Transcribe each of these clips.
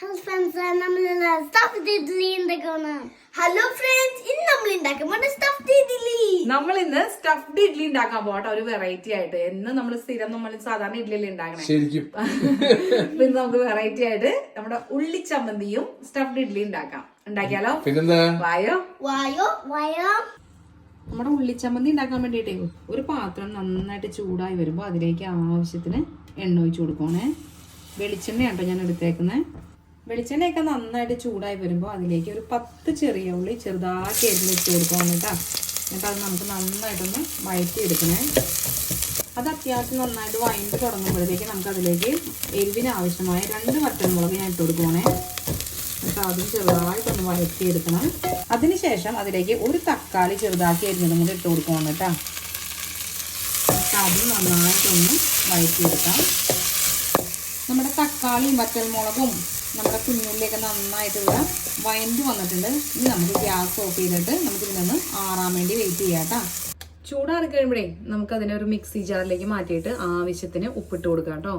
Hello friends നമ്മൾ stuff idli ഉണ്ടാക്കണം hello friends ഇന്ന് നമ്മൾ ഉണ്ടാക്കുമ്പോൾ സ്റ്റഫ് ഇഡ്ഡലി നമ്മൾ ഇന്ന് സ്റ്റഫ്ഡ് ഇഡ്ഡലി ഉണ്ടാക്കാൻ പോട്ടെ ഒരു വെറൈറ്റി ആയിട്ട്. എന്ന് നമ്മൾ സ്ഥിരം നമ്മൾ സാധാരണ ഇഡ്ഡലി ഉണ്ടാക്കണം. ശരിക്കും. ഇന്ന് നമുക്ക് വെറൈറ്റി ആയിട്ട് നമ്മുടെ ഉള്ളി ചമ്മന്തിയും സ്റ്റഫ്ഡ് ഇഡ്ഡലി ഉണ്ടാക്കാം. ഉണ്ടാക്കിയാലോ? പിന്നെന്താ? വായോ? വായോ? വായോ? നമ്മുടെ ഉള്ളിച്ചമ്മന്തി ഉണ്ടാക്കാൻ വേണ്ടിയിട്ടേ ഒരു പാത്രം നന്നായിട്ട് ചൂടായി വരുമ്പോൾ അതിലേക്ക് ആവശ്യത്തിന് എണ്ണ ഒഴിച്ചു കൊടുക്കണേ വെളിച്ചെണ്ണയാണ് ഞാൻ എടുത്തേക്കുന്നത് വെളിച്ചെണ്ണയൊക്കെ നന്നായിട്ട് ചൂടായി വരുമ്പോൾ അതിലേക്ക് ഒരു പത്ത് ചെറിയ ഉള്ളി ചെറുതാക്കി എരിഞ്ഞ് വെച്ച് കൊടുക്കണം കേട്ടോ. എന്നിട്ട് അത് നമുക്ക് നന്നായിട്ടൊന്ന് വഴറ്റി എടുക്കണേ അത് അത്യാവശ്യം നന്നായിട്ട് വഴണ്ട് തുടങ്ങുമ്പോഴത്തേക്ക് നമുക്ക് അതിലേക്ക് എരിവിന് ആവശ്യമായ രണ്ട് വറ്റൻമുളക് ഞാൻ ഇട്ട് കൊടുക്കുവാണേ. എന്നിട്ട് അതും ചെറുതായിട്ടൊന്ന് വഴറ്റിയെടുക്കണം. അതിനുശേഷം അതിലേക്ക് ഒരു തക്കാളി ചെറുതാക്കി അരിഞ്ഞതും കൂടി ഇട്ട് കൊടുക്കണം കേട്ടോ. അതും നന്നായിട്ടൊന്ന് വഴറ്റിയെടുക്കാം. നമ്മുടെ തക്കാളിയും വറ്റൽമുളകും നമ്മുടെ കുഞ്ഞുള്ളിയൊക്കെ നന്നായിട്ട് ഇവിടെ വഴണ്ട് വന്നിട്ടുണ്ട്. ഇനി നമുക്ക് ഗ്യാസ് ഓഫ് ചെയ്തിട്ട് നമുക്ക് ഇതിനൊന്ന് ആറാൻ വേണ്ടി വെയിറ്റ് ചെയ്യാം കേട്ടോ ചൂടാറി കഴിയുമ്പോഴേ നമുക്ക് അതിനെ ഒരു മിക്സി ജാറിലേക്ക് മാറ്റിയിട്ട് ആവശ്യത്തിന് ഉപ്പിട്ട് കൊടുക്കാം കേട്ടോ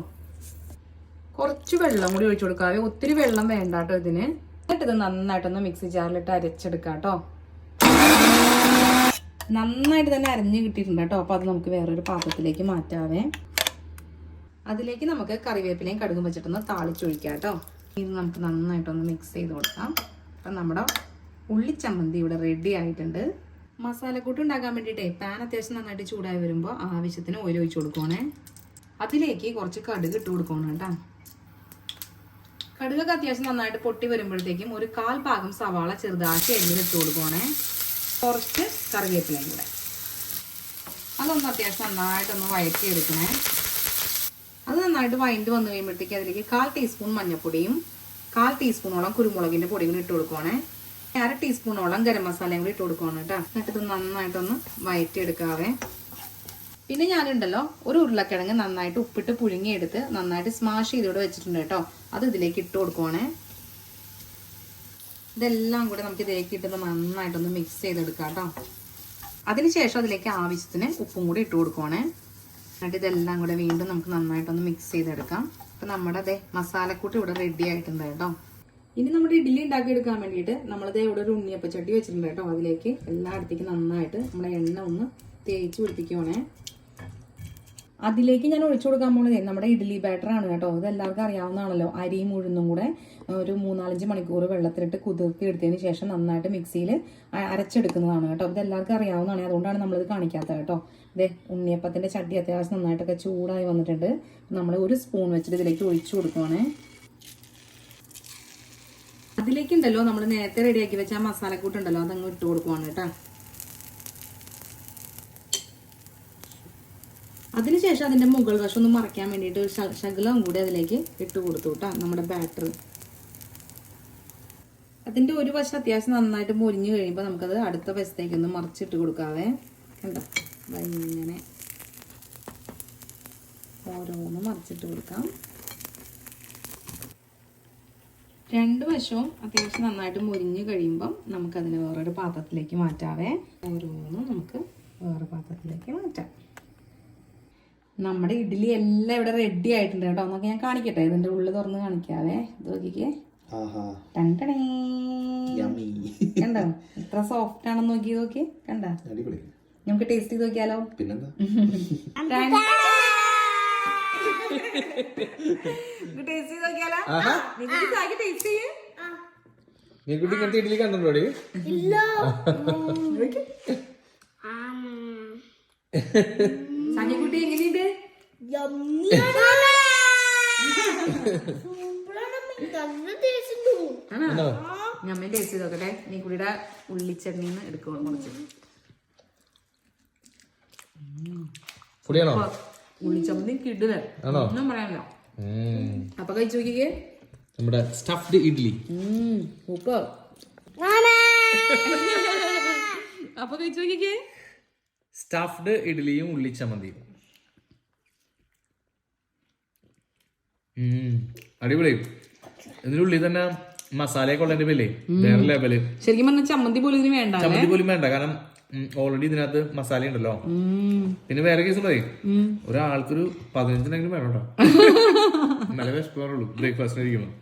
കുറച്ച് വെള്ളം കൂടി ഒഴിച്ചു കൊടുക്കാവേ. ഒത്തിരി വെള്ളം വേണ്ട കേട്ടോ ഇതിന്. ഇത് നന്നായിട്ടൊന്ന് മിക്സി ജാറിലിട്ട് അരച്ചെടുക്കാം കേട്ടോ നന്നായിട്ട് തന്നെ അരഞ്ഞ് കിട്ടിയിട്ടുണ്ട് കേട്ടോ അപ്പോൾ അത് നമുക്ക് വേറൊരു പാത്രത്തിലേക്ക് മാറ്റാവേ. അതിലേക്ക് നമുക്ക് കറിവേപ്പിലയും കടുകും വെച്ചിട്ടൊന്ന് താളിച്ചൊഴിക്കാം കേട്ടോ ഇത് നമുക്ക് നന്നായിട്ടൊന്ന് മിക്സ് ചെയ്ത് കൊടുക്കാം. അപ്പം നമ്മുടെ ഉള്ളിച്ചമ്മന്തി ഇവിടെ റെഡി ആയിട്ടുണ്ട്. മസാലക്കൂട്ട് ഉണ്ടാക്കാൻ വേണ്ടിയിട്ടേ പാൻ അത്യാവശ്യം നന്നായിട്ട് ചൂടായി വരുമ്പോൾ ആവശ്യത്തിന് ഓയിൽ ഒഴിച്ചു കൊടുക്കുവാണേ. അതിലേക്ക് കുറച്ച് കടുക് ഇട്ട് കൊടുക്കണം കേട്ടോ. കടുകൊക്കെ അത്യാവശ്യം നന്നായിട്ട് പൊട്ടി വരുമ്പോഴത്തേക്കും ഒരു കാൽ ഭാഗം സവാള ചെറുതാക്കി എണ്ണയിൽ ഇട്ട് കൊടുക്കുവാണേ. കുറച്ച് കറിവേപ്പിലയും കൂടെ. അതൊന്ന് അത്യാവശ്യം നന്നായിട്ടൊന്ന് വഴറ്റിയെടുക്കണേ. അത് നന്നായിട്ട് വൈൻഡ് വന്നു കഴിയുമ്പോഴത്തേക്ക് അതിലേക്ക് കാൽ ടീസ്പൂൺ മഞ്ഞൾപ്പൊടിയും കാൽ ടീസ്പൂണോളം കുരുമുളകിന്റെ പൊടിയും കൂടി ഇട്ട് കൊടുക്കുവാണേ. അര ടീസ്പൂണോളം ഗരം മസാലയും കൂടി ഇട്ട് കൊടുക്കുവാണ് കേട്ടോ. എന്നിട്ട് ഇത് നന്നായിട്ടൊന്ന് വയറ്റിയെടുക്കാവേ. പിന്നെ ഞാനുണ്ടല്ലോ ഒരു ഉരുളക്കിഴങ്ങ് നന്നായിട്ട് ഉപ്പിട്ട് പുഴുങ്ങിയെടുത്ത് നന്നായിട്ട് സ്മാഷ് ചെയ്തോടെ വെച്ചിട്ടുണ്ട് കേട്ടോ. അത് ഇതിലേക്ക് ഇട്ട് കൊടുക്കുവാണേ. ഇതെല്ലാം കൂടെ നമുക്ക് ഇതിലേക്ക് ഇട്ടത് നന്നായിട്ടൊന്ന് മിക്സ് ചെയ്തെടുക്കാം കേട്ടോ. അതിനുശേഷം അതിലേക്ക് ആവശ്യത്തിന് ഉപ്പും കൂടി ഇട്ട് കൊടുക്കുവാണേ. എന്നിട്ട് ഇതെല്ലാം കൂടെ വീണ്ടും നമുക്ക് നന്നായിട്ടൊന്ന് മിക്സ് ചെയ്തെടുക്കാം. അപ്പം നമ്മുടെ അതെ മസാലക്കൂട്ട് ഇവിടെ റെഡി ആയിട്ടുണ്ട് കേട്ടോ. ഇനി നമ്മുടെ ഇഡ്ഡലി ഉണ്ടാക്കിയെടുക്കാൻ വേണ്ടിയിട്ട് നമ്മളിത് ഇവിടെ ഒരു ഉണ്ണിയപ്പ ചട്ടി വെച്ചിട്ടുണ്ട് കേട്ടോ അതിലേക്ക്. എല്ലായിടത്തേക്കും നന്നായിട്ട് നമ്മുടെ എണ്ണ ഒന്ന് തേച്ച് പിടിപ്പിക്കുവാണേ. അതിലേക്ക് ഞാൻ ഒഴിച്ചു കൊടുക്കാൻ പോകുന്നത് നമ്മുടെ ഇഡ്ഡലി ബാറ്റർ ആണ് കേട്ടോ. ഇത് എല്ലാവർക്കും അറിയാവുന്നതാണല്ലോ. അരിയും ഉഴുന്നും കൂടെ ഒരു മൂന്നാലഞ്ച് മണിക്കൂർ വെള്ളത്തിലിട്ട് കുതിർത്തി എടുത്തതിന് ശേഷം നന്നായിട്ട് മിക്സിയിൽ അരച്ചെടുക്കുന്നതാണ് കേട്ടോ. ഇത് എല്ലാവർക്കും അറിയാവുന്നതാണ്. അതുകൊണ്ടാണ് നമ്മളിത് കാണിക്കാത്തത് കേട്ടോ. ഇതേ ഉണ്ണിയപ്പത്തിന്റെ ചട്ടി അത്യാവശ്യം നന്നായിട്ടൊക്കെ ചൂടായി വന്നിട്ടുണ്ട്. നമ്മൾ ഒരു സ്പൂൺ വെച്ചിട്ട് ഇതിലേക്ക് ഒഴിച്ചു കൊടുക്കുവാണേ. അതിലേക്കുണ്ടല്ലോ നമ്മൾ നേരത്തെ റെഡിയാക്കി വെച്ച ആ മസാലക്കൂട്ടുണ്ടല്ലോ അതങ്ങ് ഇട്ട് കൊടുക്കുവാണ് കേട്ടോ. അതിനുശേഷം അതിന്റെ മുകൾ വശം ഒന്ന് മറയ്ക്കാൻ വേണ്ടിയിട്ട് ശകലം കൂടി അതിലേക്ക് ഇട്ട് കൊടുത്തു കേട്ടോ നമ്മുടെ ബാറ്റർ അതിന്റെ ഒരു വശം അത്യാവശ്യം നന്നായിട്ട് മുരിഞ്ഞു കഴിയുമ്പോൾ നമുക്കത് അടുത്ത വശത്തേക്ക് ഒന്ന് മറിച്ചിട്ട് കൊടുക്കാവേ. കണ്ടോ? ഇങ്ങനെ ഓരോന്ന് മറിച്ചിട്ട് കൊടുക്കാം. രണ്ട് വശവും അത്യാവശ്യം നന്നായിട്ട് മുരിഞ്ഞ് കഴിയുമ്പം നമുക്കതിനെ വേറൊരു പാത്രത്തിലേക്ക് മാറ്റാവേ. ഓരോന്നും നമുക്ക് വേറെ പാത്രത്തിലേക്ക് മാറ്റാം. നമ്മുടെ ഇഡ്ഡലി എല്ലാം ഇവിടെ റെഡി ആയിട്ടുണ്ട് കേട്ടോ. എന്നൊക്കെ ഞാൻ കാണിക്കട്ടെ? ഇതിന്റെ ഉള്ളിൽ തുറന്ന് കാണിക്കാവേ. ഇത് നോക്കിക്കേ. കണ്ടോ? എത്ര സോഫ്റ്റ് ആണെന്ന് നോക്കി നോക്കി കണ്ടോ? നമുക്ക് ടേസ്റ്റ് ചെയ്ത് നോക്കിയാലോ? പിന്നെന്താ? ടേസ്റ്റ് ചെയ്ത് നോക്കിയാലോ? ടേസ്റ്റ് ചെയ്യേ. ഇങ്ങനത്തെ ഇഡ്ഡലി കണ്ടോടി എങ്ങനെയുണ്ട്? ഞമ്മ ടേസ്റ്റ് ചെയ്ത് നോക്കട്ടെ. നീ കുട്ടിയുടെ ഉള്ളിച്ചെണ്ണീന്ന് എടുക്കണം കുറച്ച് പൊടിയാണോ ഉള്ളിച്ചമ്മന്തി കിടില ആണോ? ഒന്നും പറയാനില്ല. ഉം. അപ്പൊ കഴിച്ചു നോക്കിക്കേ. നമ്മുടെ സ്റ്റഫ്ഡ് ഇഡ്ഡലി ഉപ്പ്. അപ്പൊ കഴിച്ചു നോക്കിക്കേ. സ്റ്റഫ്ഡ് ഇഡ്ഡലിയും ഉള്ളിച്ചമ്മന്തിയും. അടിപൊളി. ഇതിനുള്ളിൽ തന്നെ മസാലയൊക്കെ ഉള്ളതിന്റെ പേരില്ലേ വേറെ ലെവൽ ശരിക്കും പറഞ്ഞാൽ ചമ്മന്തി പോലും ഇതിന് വേണ്ട ചമ്മന്തി പോലും വേണ്ട കാരണം ഓൾറെഡി ഇതിനകത്ത് മസാല ഉണ്ടല്ലോ. പിന്നെ വേറെ കേസ് ഉള്ളതേ. ഒരാൾക്കൊരു പതിനഞ്ചിനെങ്കിലും വേണം കേട്ടോ. നല്ല വിശപ്പുള്ളൂ ബ്രേക്ക്ഫാസ്റ്റ് കഴിക്കുമ്പോൾ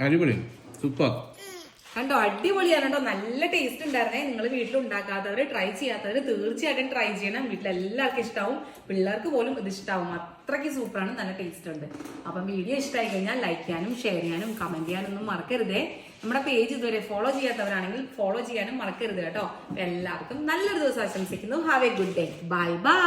അടിപൊളി സൂപ്പർ കണ്ടോ? അടിപൊളിയാണ് കേട്ടോ നല്ല ടേസ്റ്റ് ഉണ്ടായിരുന്നേ. നിങ്ങൾ വീട്ടിൽ ഉണ്ടാക്കാത്തവർ ട്രൈ ചെയ്യാത്തവർ തീർച്ചയായിട്ടും ട്രൈ ചെയ്യണം. വീട്ടിൽ എല്ലാവർക്കും ഇഷ്ടമാവും പിള്ളേർക്ക് പോലും ഇത് ഇഷ്ടമാവും അത്രയ്ക്ക് സൂപ്പറാണ് നല്ല ടേസ്റ്റ് ഉണ്ട്. അപ്പം വീഡിയോ ഇഷ്ടമായി കഴിഞ്ഞാൽ ലൈക്ക് ചെയ്യാനും ഷെയർ ചെയ്യാനും കമന്റ് ചെയ്യാനൊന്നും മറക്കരുതേ. നമ്മുടെ പേജ് ഇതുവരെ ഫോളോ ചെയ്യാത്തവരാണെങ്കിൽ ഫോളോ ചെയ്യാനും മറക്കരുത് കേട്ടോ. എല്ലാവർക്കും നല്ലൊരു ദിവസം ആശംസിക്കുന്നു. Have a good day bye bye